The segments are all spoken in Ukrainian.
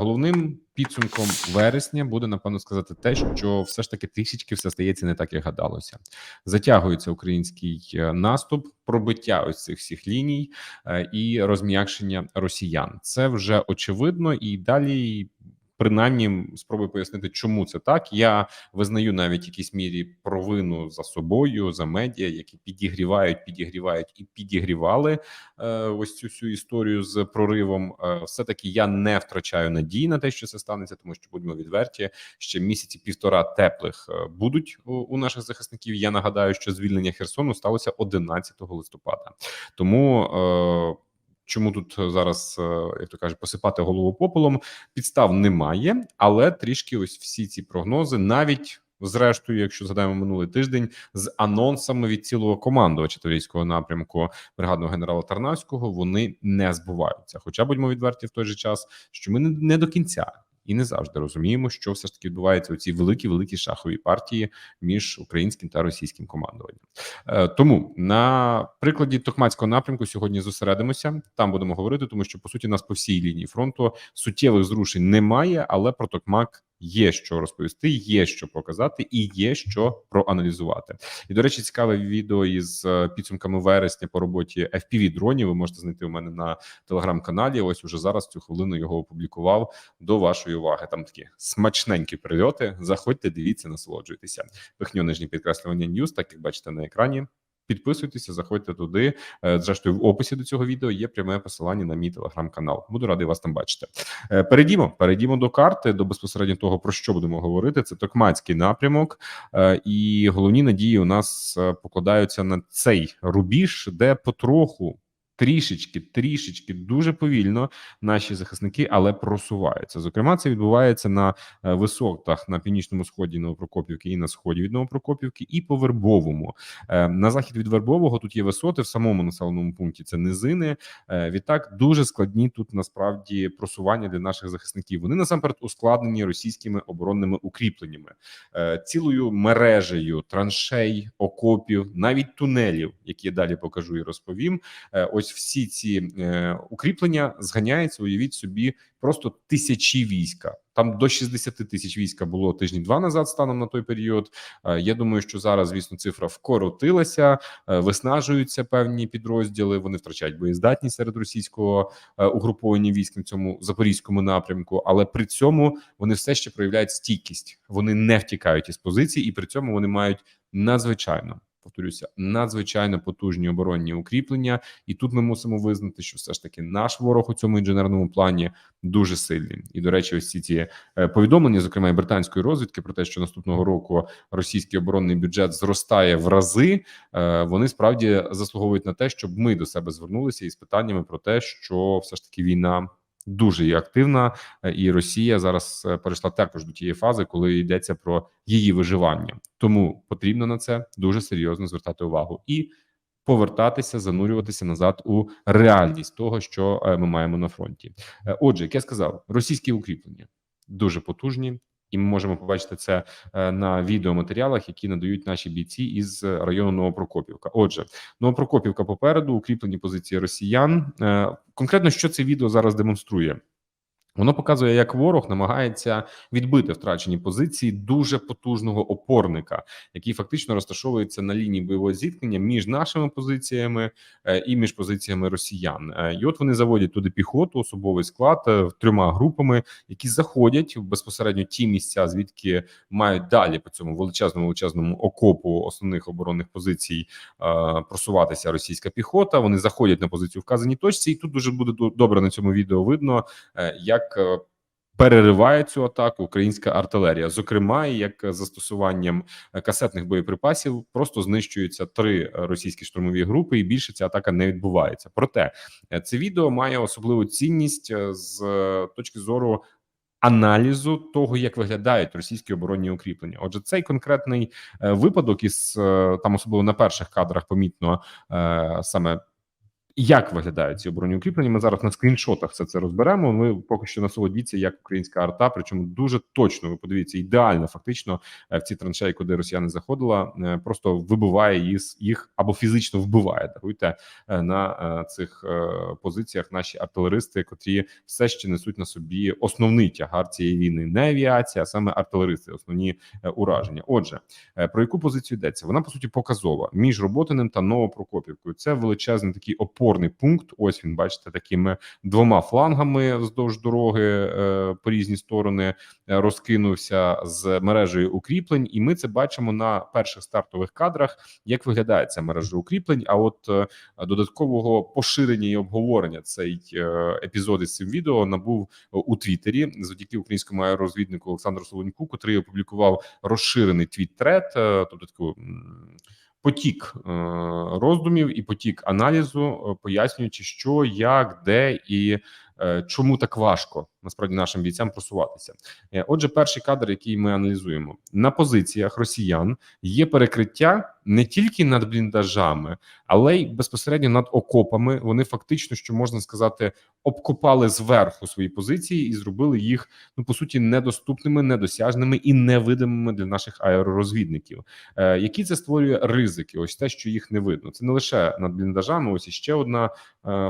головним підсумком вересня буде напевно сказати те, що все ж таки трішечки все стається не так, як гадалося. Затягується український е, наступ, пробиття ось цих всіх ліній е, і розм'якшення росіян. Це вже очевидно, і далі принаймні спробую пояснити, чому це так. Я визнаю навіть якійсь мірі провину за собою за медіа, які підігрівають, підігрівають і підігрівали е, ось цю всю історію з проривом. Е, Все таки я не втрачаю надії на те, що це станеться, тому що будьмо відверті ще місяці півтора теплих е, будуть у, у наших захисників. Я нагадаю, що звільнення Херсону сталося 11 листопада, тому. Е, Чому тут зараз, е, як то кажуть, посипати голову попелом? Підстав немає, але трішки ось всі ці прогнози, навіть зрештою, якщо згадаємо минулий тиждень, з анонсами від цілого командувача Таврійського напрямку бригадного генерала Тарнавського, вони не збуваються. Хоча будьмо відверті в той же час, що ми не до кінця. І не завжди розуміємо, що все ж таки відбувається у цій великі великі шахові партії між українським та російським командуванням. Е, тому на прикладі Токмацького напрямку сьогодні зосередимося. Там будемо говорити, тому що по суті нас по всій лінії фронту суттєвих зрушень немає, але про Токмак є що розповісти, є що показати, і є що проаналізувати. І до речі, цікаве відео із е, підсумками вересня по роботі fpv дронів. Ви можете знайти у мене на телеграм-каналі. Ось уже зараз цю хвилину його опублікував до вашої уваги. Там такі смачненькі прильоти. Заходьте, дивіться, насолоджуйтеся. Пихню нижнє підкреслювання Ньюс, так як бачите на екрані. Підписуйтеся, заходьте туди. Е, зрештою, в описі до цього відео є пряме посилання на мій телеграм-канал. Буду радий вас там бачити. Е, перейдімо, перейдімо до карти, до безпосередньо того, про що будемо говорити. Це Токмацький напрямок, е, і головні надії у нас покладаються на цей рубіж, де потроху трішечки, трішечки дуже повільно наші захисники, але просуваються. Зокрема, це відбувається на е, висотах на північному сході Новопрокопівки і на сході від Новопрокопівки, і по Вербовому е, на захід від Вербового тут є висоти в самому населеному пункті. Це низини. Е, відтак дуже складні тут насправді просування для наших захисників. Вони насамперед ускладнені російськими оборонними укріпленнями, цілою мережею траншей, окопів, навіть тунелів, які я далі покажу і розповім. Ось ось всі ці е, укріплення зганяються. Уявіть собі, просто тисячі війська. Там до 60 тисяч війська було тижні два назад. Станом на той період. Е, я думаю, що зараз, звісно, цифра вкоротилася, е, виснажуються певні підрозділи. Вони втрачають боєздатність серед російського е, угруповання військ на цьому запорізькому напрямку, але при цьому вони все ще проявляють стійкість. Вони не втікають із позицій, і при цьому вони мають надзвичайно повторюся, надзвичайно потужні оборонні укріплення, і тут ми мусимо визнати, що все ж таки наш ворог у цьому інженерному плані дуже сильний. І до речі, ось ці ці е, повідомлення, зокрема і британської розвідки, про те, що наступного року російський оборонний бюджет зростає в рази. Е, вони справді заслуговують на те, щоб ми до себе звернулися із питаннями про те, що все ж таки війна дуже є активна, е, і Росія зараз е, перейшла також до тієї фази, коли йдеться про її виживання. Тому потрібно на це дуже серйозно звертати увагу і повертатися, занурюватися назад у реальність того, що е, ми маємо на фронті. Отже, як я сказав, російські укріплення дуже потужні і ми можемо побачити це е, на відеоматеріалах, які надають наші бійці із району Новопрокопівка. Отже, Новопрокопівка попереду укріплені позиції росіян. Е, конкретно що це відео зараз демонструє. Воно показує, як ворог намагається відбити втрачені позиції дуже потужного опорника, який фактично розташовується на лінії бойового зіткнення між нашими позиціями е, і між позиціями росіян. Е, і от вони заводять туди піхоту, особовий склад е, трьома групами, які заходять в безпосередньо ті місця, звідки мають далі по цьому величезному величезному окопу основних оборонних позицій просуватися російська піхота. Вони заходять на позицію вказані точці, і тут дуже буде добре на цьому відео видно, як Е, перериває цю атаку українська артилерія, зокрема, як застосуванням касетних боєприпасів, просто знищуються три російські штурмові групи, і більше ця атака не відбувається. Проте е, це відео має особливу цінність е, з точки зору. Аналізу того, як виглядають російські оборонні укріплення, отже, цей конкретний випадок із там, особливо на перших кадрах, помітно саме Як виглядають ці оборонні? Ми зараз на скріншотах все це розберемо. Ви поки що насолодіться, як українська арта, причому дуже точно. Ви подивіться, ідеально фактично е, в ці траншеї, куди росіяни заходила, е, просто вибиває їх, або фізично вбиває. Даруйте е, на цих позиціях наші артилеристи, котрі все ще несуть на собі основний тягар цієї війни, не авіація, а саме артилеристи, основні ураження. Отже, про яку позицію йдеться? Вона по суті показова між Роботиним та Новопрокопівкою. Це величезний такий опорний пункт. Ось він бачите, такими двома флангами вздовж дороги е, по різні сторони е, розкинувся з мережею укріплень, і ми це бачимо на перших стартових кадрах. Як виглядає ця мережа укріплень? А от е, додаткового поширення і обговорення цей епізод із цим відео набув у Твіттері завдяки українському аеророзвіднику Олександру Солоньку, котрий опублікував розширений твіт-трет, тобто таку. Потік е, роздумів і потік аналізу, е, пояснюючи, що, як, де і е, чому так важко насправді нашим бійцям просуватися. Е, Отже, перший кадр, який ми аналізуємо на позиціях росіян, є перекриття не тільки над бліндажами, але й безпосередньо над окопами. Вони фактично, що можна сказати, обкопали зверху свої позиції і зробили їх ну по суті недоступними, недосяжними і невидимими для наших аеророзвідників. Е, які це створює ризики? Ось те, що їх не видно. Це не лише над бліндажами. Ось іще одна е,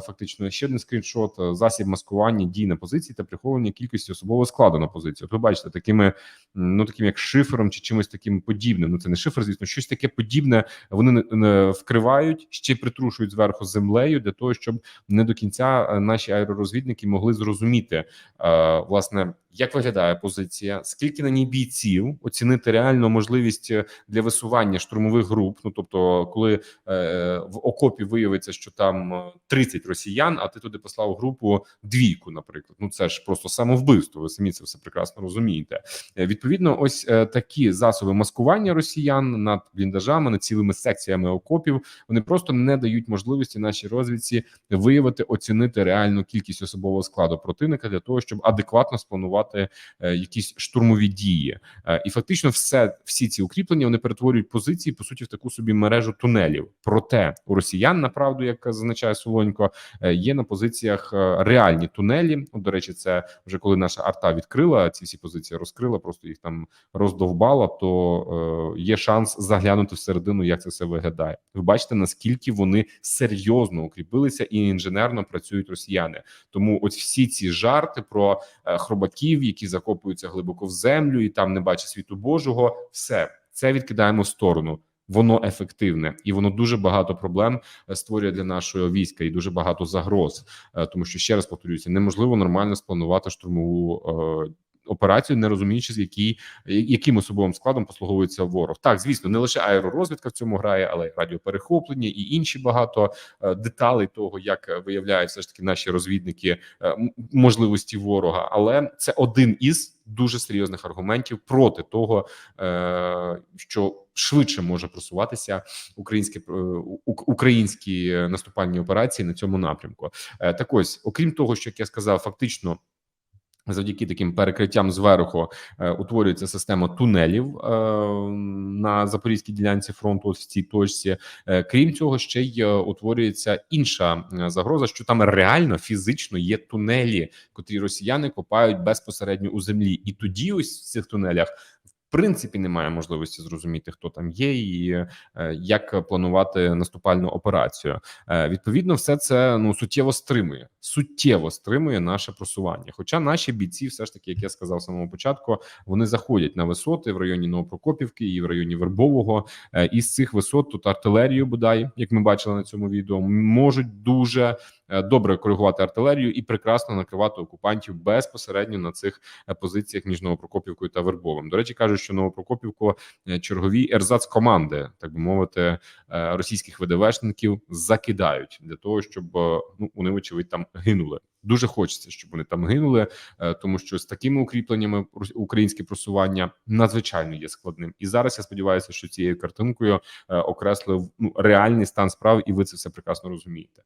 фактично ще один скріншот: е, засіб маскування дій на позиції та приховування кількості особового складу на позиції. От ви бачите, такими ну таким як шифером чи чимось таким подібним. Ну це не шифер, звісно, щось таке подібне. Вони вкривають ще притрушують зверху землею для того, щоб не до кінця е, наші аеророзвідники могли зрозуміти е, власне. Як виглядає позиція? Скільки на ній бійців оцінити реальну можливість е, для висування штурмових груп? Ну тобто, коли е, в окопі виявиться, що там е, 30 росіян, а ти туди послав групу двійку, наприклад. Ну це ж просто самовбивство. Ви самі це все прекрасно розумієте. Е, Відповідно, ось е, такі засоби маскування росіян над бліндажами, над цілими секціями окопів. Вони просто не дають можливості нашій розвідці виявити, оцінити реальну кількість особового складу противника для того, щоб адекватно спланувати е, якісь штурмові дії. Е, і фактично, все всі ці укріплення вони перетворюють позиції по суті в таку собі мережу тунелів. Проте у росіян, направду, як зазначає Солонько, е, є на позиціях реальні тунелі. От, до речі, це вже коли наша арта відкрила ці всі позиції, розкрила, просто їх там роздовбала. То є шанс заглянути всередину, як це все виглядає. Ви бачите, наскільки вони серйозно укріпилися і інженерно працюють росіяни. Тому ось всі ці жарти про е, хробаків, які закопуються глибоко в землю і там не бачать світу Божого, все це відкидаємо в сторону. Воно ефективне і воно дуже багато проблем е, створює для нашого війська і дуже багато загроз. Е, Тому що ще раз повторюся, неможливо нормально спланувати штурмову е, операцію, не розуміючи, з який, яким особовим складом послуговується ворог. Так, звісно, не лише аеророзвідка в цьому грає, але й радіоперехоплення і інші багато е, деталей того, як е, виявляють все ж таки наші розвідники е, можливості ворога. Але це один із дуже серйозних аргументів проти того, що швидше може просуватися українські українські наступальні операції на цьому напрямку. Так ось, окрім того, що як я сказав, фактично. Завдяки таким перекриттям зверху е, утворюється система тунелів е, на запорізькій ділянці фронту. В цій точці. Е, крім цього, ще й е, утворюється інша е, загроза, що там реально фізично є тунелі, котрі росіяни копають безпосередньо у землі, і тоді ось в цих тунелях. Принципі, немає можливості зрозуміти, хто там є, і е, як планувати наступальну операцію. Е, Відповідно, все це ну суттєво стримує, суттєво стримує наше просування. Хоча наші бійці, все ж таки, як я сказав з самого початку, вони заходять на висоти в районі Новопрокопівки і в районі Вербового. Е, Із цих висот тут артилерію, бодай, як ми бачили на цьому відео, можуть дуже добре коригувати артилерію і прекрасно накривати окупантів безпосередньо на цих е, позиціях між Новопрокопівкою та Вербовим. До речі, кажуть, що Новопрокопівку е, чергові ерзац команди, так би мовити, е, російських ВДВшників закидають для того, щоб е, ну вони вочевидь там гинули. Дуже хочеться, щоб вони там гинули, е, тому що з такими укріпленнями українське просування надзвичайно є складним. І зараз я сподіваюся, що цією картинкою е, окреслив ну реальний стан справ, і ви це все прекрасно розумієте.